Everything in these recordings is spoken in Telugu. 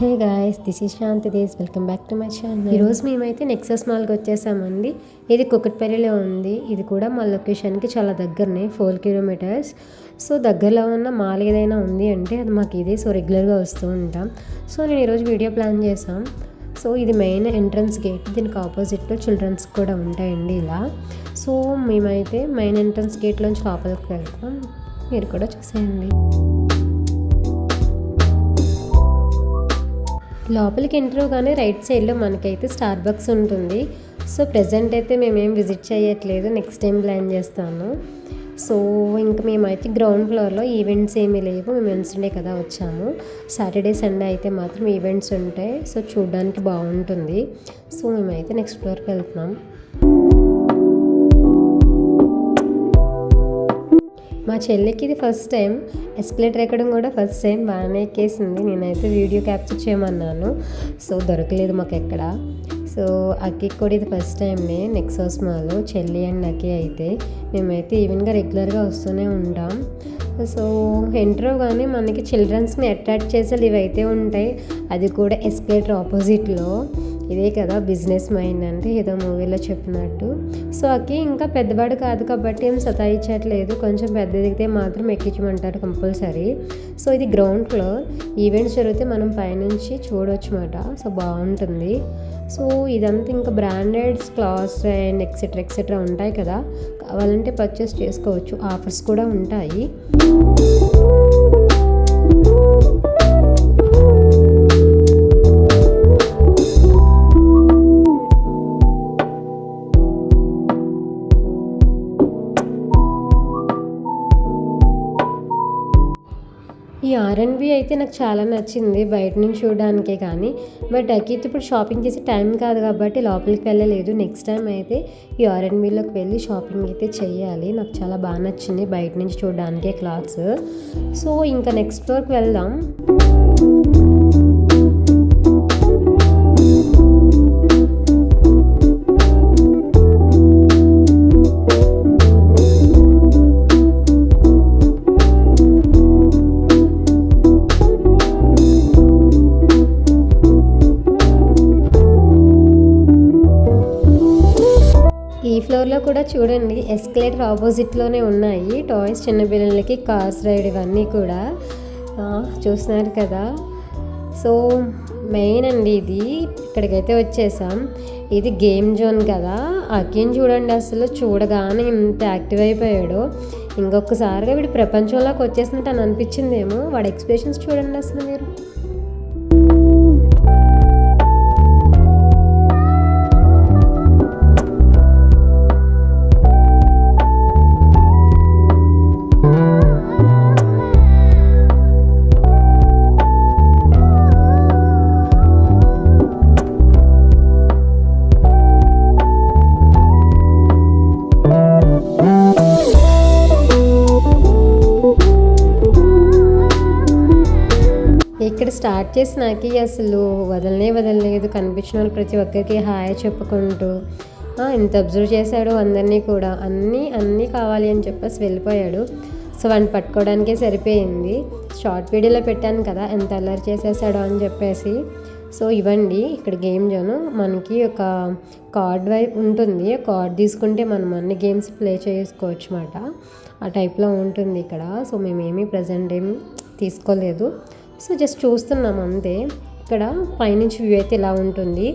Hey guys this is Shanti Desh welcome back to my channel. ఈరోజు మేమైతే నెక్సస్ మాల్కి వచ్చేసామండి. ఇది కుకట్పల్లిలో ఉంది. ఇది కూడా మా లొకేషన్కి చాలా దగ్గరనే ఫోర్ కిలోమీటర్స్ సో దగ్గరలో ఉన్న మాల్ ఏదైనా ఉంది అంటే అది మాకు ఇదే సో రెగ్యులర్గా వస్తూ ఉంటాం. సో నేను ఈరోజు వీడియో ప్లాన్ చేసాం సో ఇది మెయిన్ ఎంట్రన్స్ గేట్ దీనికి ఆపోజిట్లో చిల్డ్రన్స్ కూడా ఉంటాయండి ఇలా. సో మేమైతే మెయిన్ ఎంట్రన్స్ గేట్లోంచి లోపలికి వెళ్తాం. మీరు కూడా చూసేయండి. లోపలికి ఎంటర్ అవగానే రైట్ సైడ్లో మనకైతే స్టార్ బక్స్ ఉంటుంది. సో ప్రజెంట్ అయితే మేమేం విజిట్ చేయట్లేదు. నెక్స్ట్ టైం ప్లాన్ చేస్తాను. సో ఇంకా మేమైతే గ్రౌండ్ ఫ్లోర్లో ఈవెంట్స్ ఏమీ లేవు. మేము వెన్స్డే కదా వచ్చాము. సాటర్డే సండే అయితే మాత్రం ఈవెంట్స్ ఉంటాయి. సో చూడడానికి బాగుంటుంది. సో మేమైతే నెక్స్ట్ ఫ్లోర్కి వెళ్తున్నాం. మా చెల్లికి ఇది ఫస్ట్ టైం ఎస్కలేటర్ ఎక్కడం కూడా ఫస్ట్ టైం బాగానే ఎక్కేసింది. నేనైతే వీడియో క్యాప్చర్ చేయమన్నాను. సో దొరకలేదు మాకు ఎక్కడ సో అక్కి కూడా ఇది ఫస్ట్ టైంనే నెక్సోస్ మాలో. చెల్లి అండ్ అక్కి అయితే మేమైతే ఈవెన్గా రెగ్యులర్గా వస్తూనే ఉంటాం. సో ఎంట్రో కానీ మనకి చిల్డ్రన్స్ని అట్రాక్ట్ చేసేవి ఇవైతే ఉంటాయి. అది కూడా ఎస్కలేటర్ ఆపోజిట్లో ఇదే కదా బిజినెస్ మైండ్ అంటే ఏదో మూవీలో చెప్పినట్టు. సో అక్కి ఇంకా పెద్దవాడు కాదు కాబట్టి ఏం సతాయించట్లేదు. కొంచెం పెద్ద దిగితే మాత్రం ఎక్కించమంటారు కంపల్సరీ. సో ఇది గ్రౌండ్ ఫ్లోర్. ఈవెంట్స్ జరిగితే మనం పైనుంచి చూడవచ్చు అన్నమాట సో బాగుంటుంది. సో ఇదంతా ఇంకా brandeds clothes and etcetera etcetera ఉంటాయి కదా. కావాలంటే పర్చేస్ చేసుకోవచ్చు. ఆఫర్స్ కూడా ఉంటాయి. ఈ ఆర్ఎన్బి అయితే నాకు చాలా నచ్చింది బయట నుంచి చూడడానికే కానీ. బట్ అకీత్ ఇప్పుడు షాపింగ్ చేసే టైం కాదు కాబట్టి లోపలికి వెళ్ళలేదు. నెక్స్ట్ టైం అయితే ఈ ఆర్ఎన్బిలోకి వెళ్ళి షాపింగ్ అయితే చేయాలి. నాకు చాలా బాగా నచ్చింది బయట నుంచి చూడడానికే క్లాత్స్. సో ఇంకా నెక్స్ట్ ఫ్లోర్కి వెళ్దాం. ఈ ఫ్లోర్లో కూడా చూడండి ఎస్కలేటర్ ఆపోజిట్లోనే ఉన్నాయి. టాయ్స్ చిన్నపిల్లలకి కార్స్ రైడ్ ఇవన్నీ కూడా. చూస్తున్నారు కదా. సో మెయిన్ అండి ఇది. ఇక్కడికైతే వచ్చేసాం. ఇది గేమ్ జోన్ కదా. అకిన్ చూడండి అసలు చూడగానే ఇంత యాక్టివ్ అయిపోయాడు. ఇంకొకసారిగా వీడు ప్రపంచంలోకి వచ్చేసినట్టు అని అనిపించిందేమో. వాడి ఎక్స్ప్రెషన్స్ చూడండి అసలు మీరు. ఇక్కడ స్టార్ట్ చేసినాకి అసలు వదలనే వదలలేదు. కనిపించిన వాళ్ళు ప్రతి ఒక్కరికి హాయ్ చెప్పుకుంటూ ఇంత అబ్జర్వ్ చేశాడు అందరినీ కూడా. అన్నీ అన్నీ కావాలి అని చెప్పేసి వెళ్ళిపోయాడు. సో వాడిని పట్టుకోవడానికే సరిపోయింది. షార్ట్ వీడియోలో పెట్టాను కదా ఎంత అల్లరి చేసేసాడో అని చెప్పేసి. సో ఇవ్వండి ఇక్కడ గేమ్ జోను. మనకి ఒక కార్డ్ వై ఉంటుంది. కార్డ్ తీసుకుంటే మనం అన్ని గేమ్స్ ప్లే చేసుకోవచ్చు అన్నమాట. ఆ టైప్లో ఉంటుంది ఇక్కడ. సో మేమేమీ ప్రజెంట్ ఏం తీసుకోలేదు. సో జస్ట్ చూస్తున్నాం అంతే. ఇక్కడ పైనుంచి వ్యూ అయితే ఇలా ఉంటుంది.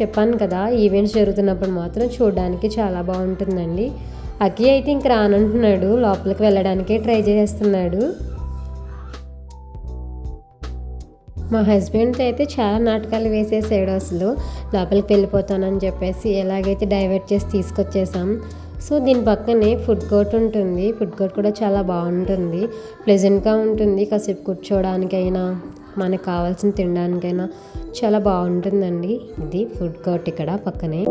చెప్పాను కదా ఈవెంట్స్ జరుగుతున్నప్పుడు మాత్రం చూడడానికి చాలా బాగుంటుందండి. అకి అయితే ఇంక రానంటున్నాడు లోపలికి వెళ్ళడానికే ట్రై చేస్తున్నాడు. మా హస్బెండ్తో అయితే చాలా నాటకాలు వేసేసాడు అసలు. లోపలికి వెళ్ళిపోతానని చెప్పేసి ఎలాగైతే డైవర్ట్ చేసి తీసుకొచ్చేసాం. సో దీని పక్కనే ఫుడ్ కోర్ట్ ఉంటుంది. ఫుడ్ కోర్ట్ కూడా చాలా బాగుంటుంది. ప్లెజెంట్గా ఉంటుంది. కాసేపు కూర్చోవడానికైనా మనకు కావాల్సిన తినడానికైనా చాలా బాగుంటుందండి. ఇది ఫుడ్ కోర్ట్ ఇక్కడ పక్కనే.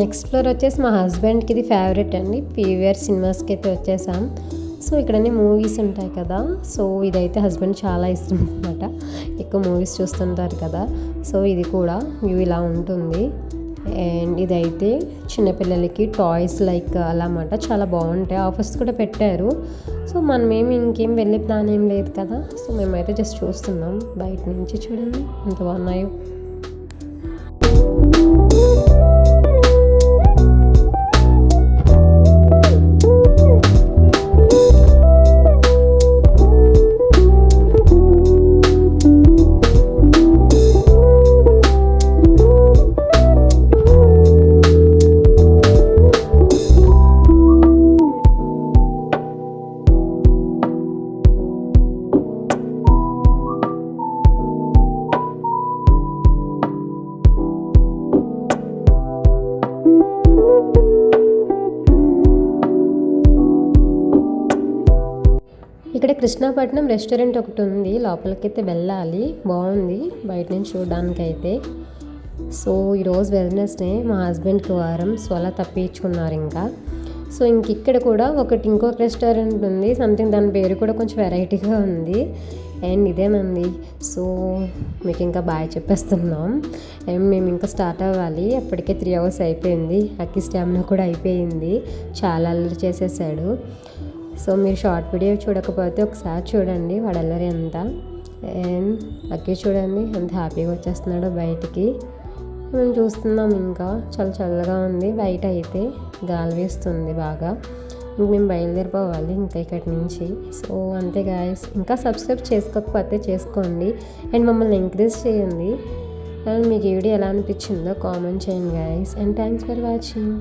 నెక్స్ట్ ఫ్లోర్ వచ్చేసి మా హస్బెండ్కి ఇది ఫేవరెట్ అండి. పీవీఆర్ సినిమాస్కి అయితే వచ్చేసాం. సో ఇక్కడనే మూవీస్ ఉంటాయి కదా. సో ఇదైతే హస్బెండ్ చాలా ఇష్టం అనమాట ఎక్కువ మూవీస్ చూస్తుంటారు కదా. సో ఇది కూడా వ్యూ ఇలా ఉంటుంది. అండ్ ఇదైతే చిన్నపిల్లలకి టాయ్స్ లైక్ అలా అన్నమాట. చాలా బాగుంటాయి. ఆఫర్స్ కూడా పెట్టారు. సో మనమేమి ఇంకేం వెళ్ళే ప్లాన్ ఏం లేదు కదా. సో మేమైతే జస్ట్ చూస్తున్నాం. బయట నుంచి చూడండి. ఎంత బాగున్నాయో. అంటే కృష్ణాపట్నం రెస్టారెంట్ ఒకటి ఉంది. లోపలికైతే వెళ్ళాలి. బాగుంది. బయట నుంచి చూడడానికైతే. సో ఈరోజు వెడ్నెస్డే మా హస్బెండ్కి వారం. సో అలా తప్పించుకున్నారు ఇంకా. సో ఇంక ఇక్కడ కూడా ఒకటి ఇంకొక రెస్టారెంట్ ఉంది. సంథింగ్ దాని పేరు కూడా కొంచెం వెరైటీగా ఉంది. అండ్ ఇదేనండి. సో మీకు ఇంకా బాయ్ చెప్పేస్తున్నాం. అండ్ మేము ఇంకా స్టార్ట్ అవ్వాలి. అప్పటికే త్రీ అవర్స్ అయిపోయింది. అక్కి స్టామినా కూడా అయిపోయింది. చాలా అల్లరి చేసేసాడు. సో మీరు షార్ట్ వీడియో చూడకపోతే ఒకసారి చూడండి వాడు అల్లరి ఎంత అండ్ అక్కి చూడండి ఎంత హ్యాపీగా వచ్చేస్తున్నాడో బయటికి. మేము చూస్తున్నాం ఇంకా. చాలా చల్లగా ఉంది. బయట అయితే గాలి వేస్తుంది బాగా. ఇంక మేము బయలుదేరిపోవాలి ఇంకా ఇక్కడి నుంచి. సో అంతే గాయస్ ఇంకా సబ్స్క్రైబ్ చేసుకోకపోతే చేసుకోండి. అండ్ మమ్మల్ని ఎంకరేజ్ చేయండి. అండ్ మీకు ఈ వీడియో ఎలా అనిపించిందో కామెంట్ చేయండి guys and thanks for watching